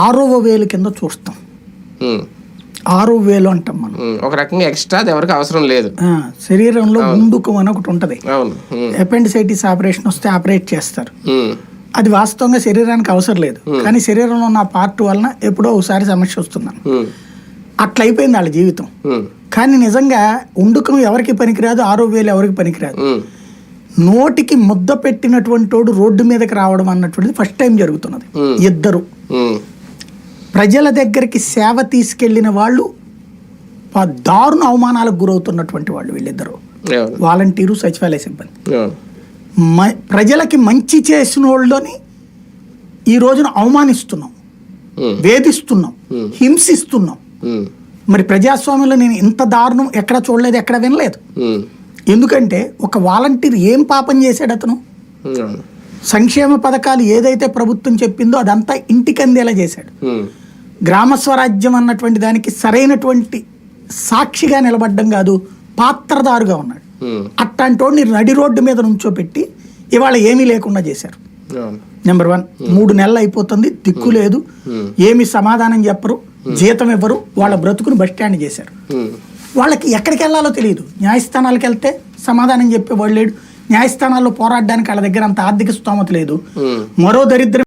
ఆరవ వేలు కింద చూస్తాం. ఆరవ వేలు అంటాం మనం. ఒక రకంగా ఎక్స్ట్రా ఎవరికి అవసరం లేదు. శరీరంలో ముందుకు అని ఒకటి ఉంటుంది అపెండిసైటిస్ ఆపరేషన్ వస్తే ఆపరేట్ చేస్తారు. అది వాస్తవంగా శరీరానికి అవసరం లేదు. కానీ శరీరంలో ఉన్న పార్ట్ వలన ఎప్పుడో ఒకసారి సమస్య వస్తుందని ఉమ్, అట్లా అయిపోయింది వాళ్ళ జీవితం. కానీ నిజంగా ఉండుకం ఎవరికి పనికిరాదు ఆరో వేలు ఎవరికి పనికిరాదు. నోటికి ముద్ద పెట్టినటువంటి వాడు రోడ్డు మీదకి రావడం అన్నటువంటిది ఫస్ట్ టైం జరుగుతున్నది. ఇద్దరు. ప్రజల దగ్గరికి సేవ తీసుకెళ్ళిన వాళ్ళు దారుణ అవమానాలకు గురవుతున్నటువంటి వాళ్ళు వీళ్ళిద్దరు. వాలంటీరు సచివాలయ సిబ్బంది. ప్రజలకి మంచి చేసిన వాళ్ళని ఈ రోజున అవమానిస్తున్నాం. వేధిస్తున్నాం. హింసిస్తున్నాం. మరి ప్రజాస్వామ్యంలో నేను ఇంత దారుణం ఎక్కడ చూడలేదు ఎక్కడ వినలేదు. ఎందుకంటే ఒక వాలంటీర్ ఏం పాపం చేశాడు అతను? సంక్షేమ పథకాలు ఏదైతే ప్రభుత్వం చెప్పిందో అదంతా ఇంటికి అందేలా చేశాడు గ్రామ స్వరాజ్యం అన్నటువంటి దానికి సరైనటువంటి సాక్షిగా నిలబడ్డం కాదు పాత్రదారుగా ఉన్నాడు. అట్లాంటి వాడిని నడి రోడ్డు మీద నుంచోపెట్టి ఇవాళ ఏమీ లేకుండా చేశారు. నెంబర్ వన్ మూడు నెలలు అయిపోతుంది దిక్కు లేదు ఏమి సమాధానం చెప్పరు జీతం ఇవ్వరు వాళ్ళ బ్రతుకుని బస్ స్టాండ్ చేశారు. వాళ్ళకి ఎక్కడికి వెళ్ళాలో తెలియదు. న్యాయస్థానాలకు వెళ్తే సమాధానం చెప్పేవాడు లేడు. న్యాయస్థానాల్లో పోరాడడానికి వాళ్ళ దగ్గర అంత ఆర్థిక స్తోమత లేదు. మరో దరిద్రం